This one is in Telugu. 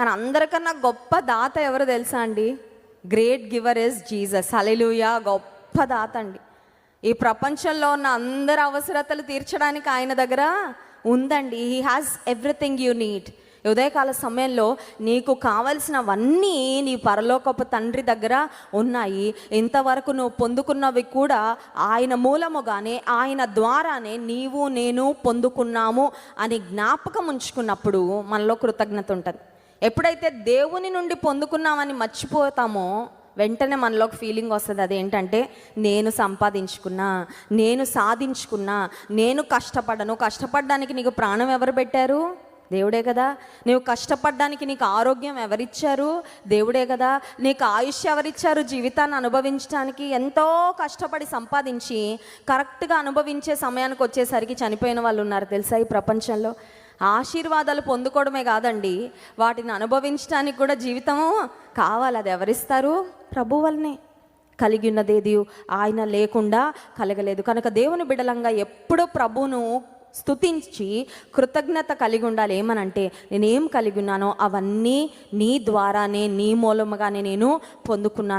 కానీ అందరికన్నా గొప్ప దాత ఎవరు తెలుసా అండి? Great giver is Jesus hallelujah గొప్ప దాత అండి. ఈ ప్రపంచంలో ఉన్న అందరి అవసరతలు తీర్చడానికి ఆయన దగ్గర ఉందండి. He has everything you need ఉదయకాల సమయంలో నీకు కావలసినవన్నీ నీ పరలోకపు తండ్రి దగ్గర ఉన్నాయి. ఇంతవరకు నువ్వు పొందుకున్నవి కూడా ఆయన మూలముగానే ఆయన ద్వారానే నీవు నేను పొందుకున్నాము అని జ్ఞాపకం ఉంచుకున్నప్పుడు మనలో కృతజ్ఞత ఉంటుంది. ఎప్పుడైతే దేవుని నుండి పొందుకున్నామని మర్చిపోతామో వెంటనే మనలోకి ఫీలింగ్ వస్తుంది. అదేంటంటే నేను సంపాదించుకున్నా నేను సాధించుకున్నా నేను కష్టపడను కష్టపడడానికి నీకు ప్రాణం ఎవరు పెట్టారు? దేవుడే కదా. నువ్వు కష్టపడడానికి నీకు ఆరోగ్యం ఎవరిచ్చారు? దేవుడే కదా. నీకు ఆయుష్ ఎవరిచ్చారు? జీవితాన్ని అనుభవించడానికి ఎంతో కష్టపడి సంపాదించి కరెక్ట్గా అనుభవించే సమయానికి వచ్చేసరికి చనిపోయిన వాళ్ళు ఉన్నారు. తెలుసా ఈ ప్రపంచంలో? ఆశీర్వాదాలు పొందుకోవడమే కాదండి. వాటిని అనుభవించడానికి కూడా జీవితము కావాలి. అది ఎవరిస్తారు? ప్రభు వల్లనే కలిగి ఉన్నదేది ఆయన లేకుండా కలగలేదు. కనుక దేవుని బిడలంగా ఎప్పుడూ ప్రభును స్తుతించి కృతజ్ఞత కలిగి ఉండాలి. ఏమనంటే నేనేం కలిగి ఉన్నానో అవన్నీ నీ ద్వారానే నీ మూలముగానే నేను పొందుకున్నాను.